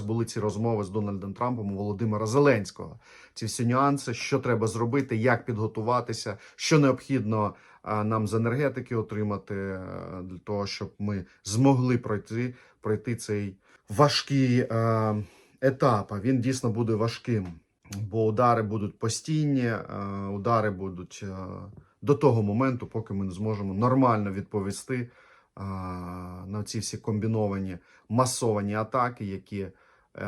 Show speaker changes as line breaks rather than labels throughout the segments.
Були ці розмови з Дональдом Трампом у Володимира Зеленського. Ці всі нюанси, що треба зробити, як підготуватися, що необхідно нам з енергетики отримати е, для того, щоб ми змогли пройти, пройти цей важкий е, етап. Він дійсно буде важким, бо удари будуть постійні, е, удари будуть до того моменту, поки ми не зможемо нормально відповісти на ці всі комбіновані масовані атаки, які е,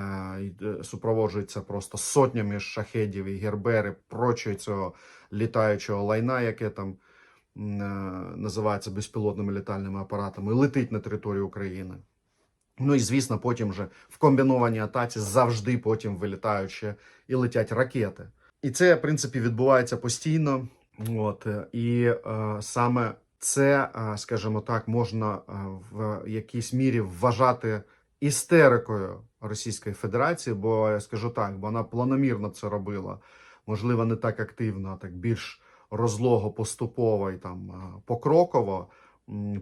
е, супроводжуються просто сотнями шахедів і гербери, прочого цього літаючого лайна, яке там е, називається безпілотними літальними апаратами, летить на територію України. Ну і звісно, потім вже в комбінованій атаці завжди потім вилітають ще і летять ракети. І це, в принципі, відбувається постійно. От і е, саме це, скажімо так, можна в якійсь мірі вважати істерикою Російської Федерації, бо я скажу так, бо вона планомірно це робила, можливо, не так активно, а так більш розлого, поступово і там е, покроково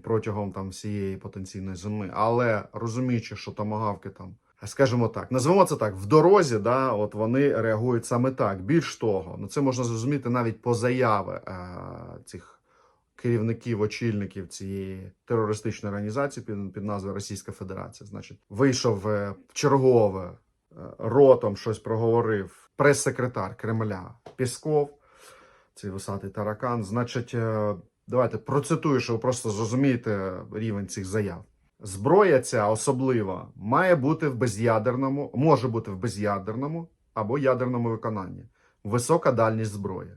протягом там всієї потенційної зими. Але розуміючи, що томагавки там. Скажімо так, назвемо це так, в дорозі, да, от вони реагують саме так. Більш того, ну це можна зрозуміти навіть по заяви е, цих керівників, очільників цієї терористичної організації під, під назвою Російська Федерація. Значить, вийшов е, в чергове е, ротом щось проговорив прес-секретар Кремля Пісков, цей висатий таракан. Значить, е, давайте процитую, щоб ви просто зрозумієте рівень цих заяв. Зброя ця особлива має бути в безядерному, може бути в безядерному або ядерному виконанні. Висока дальність зброї.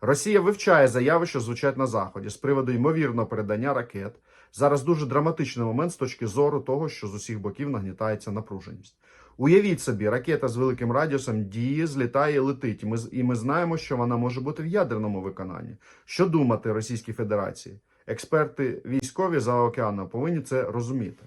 Росія вивчає заяви, що звучать на заході з приводу ймовірного передання ракет. Зараз дуже драматичний момент з точки зору того, що з усіх боків нагнітається напруженість. Уявіть собі, ракета з великим радіусом діє, злітає і летить. Ми, і ми знаємо, що вона може бути в ядерному виконанні. Що думати Російській Федерації? Експерти військові за океаном повинні це розуміти.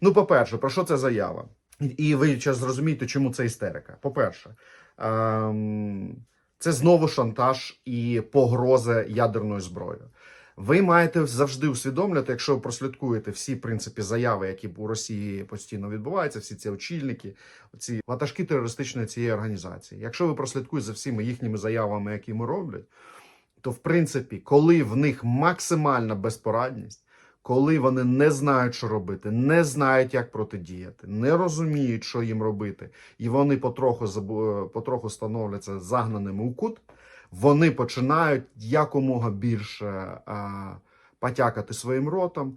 Ну, по-перше, про що це заява? І- ви зараз зрозумієте, чому це істерика. По-перше, ем, це знову шантаж і погроза ядерною зброєю. Ви маєте завжди усвідомлювати, якщо ви прослідкуєте всі принципі заяви, які у Росії постійно відбуваються, всі ці очільники, ці ватажки терористичної цієї організації. Якщо ви прослідкуєте за всіми їхніми заявами, які ми роблять, то в принципі, коли в них максимальна безпорадність, коли вони не знають, що робити, не знають, як протидіяти, не розуміють, що їм робити, і вони потроху потроху становляться загнаними у кут, вони починають якомога більше а, потякати своїм ротом,